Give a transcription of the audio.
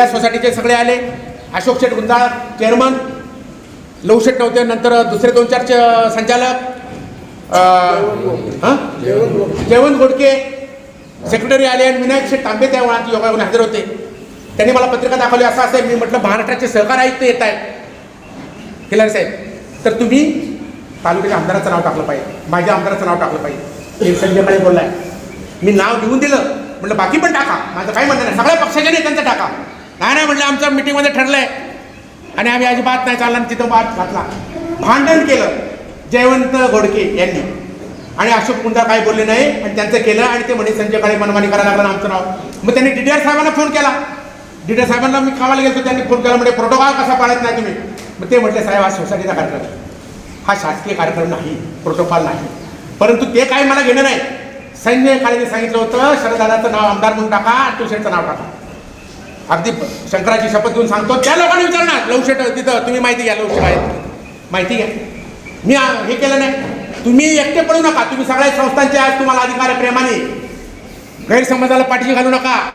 या सोसायटीचे सगळे आले. अशोक शेठ गुंजाळ चेअरमन. लवशेठ नव्हते नंतर दुसरे दोन चार संचालक. हां? जयवंत गोडके. सेक्रेटरी आले आणि विनायक शेठ तांबे त्या वेळात योगायोगाने हजर होते. त्यांनी मला पत्रिका दाखवली असं असेल मी म्हटलं महाराष्ट्राचे सहकार आयुक्त येत आहेत. खिलारी साहेब तर तुम्ही तालुक्याच्या आमदाराचं नाव टाकलं पाहिजे. माझ्या आमदाराचं नाव टाकलं पाहिजे. हे संजय बोललाय. मी नाव लिहून दिलं. म्हटलं बाकी पण टाका. माझं काही म्हणणं नाही. सगळ्या पक्षाच्या नेत्यांचं टाका. नाही नाही म्हटलं आमच्या मिटिंगमध्ये ठरलंय. आणि आम्ही अजिबात नाही चालला आणि तिथं बात घातला. भांडण केलं जयवंत घोडके यांनी. आणि अशोक कुंदार काही बोलले नाही आणि त्यांचं केलं आणि ते म्हणे संजय काळे मनमानी करायला लागलं आमचं नाव. मग त्यांनी डी साहेबांना फोन केला. डी साहेबांना मी कामाला गेलो त्यांनी फोन केला म्हणजे प्रोटोकॉल कसा पाळत नाही तुम्ही? मग ते म्हटले साहेब हा सोसायटीचा कार्यक्रम हा शासकीय कार्यक्रम नाही प्रोटोकॉल नाही. परंतु ते काय मला घेणं नाही. संजय काळेने सांगितलं होतं शरदादाचं नाव आमदार म्हणून टाका आणि तुषेरचं नाव टाका. अगदी शंकराची शपथ घेऊन सांगतो. त्या लोकांना विचारणार लवशेट तिथं तुम्ही माहिती घ्या लवशेट आहेत. माहिती घ्या. मी हे केलं नाही. तुम्ही एकटे पडू नका. तुम्ही सगळ्या संस्थांचे आज तुम्हाला अधिकार आहे प्रेमाने. गैरसमजाला पाठीशी घालू नका.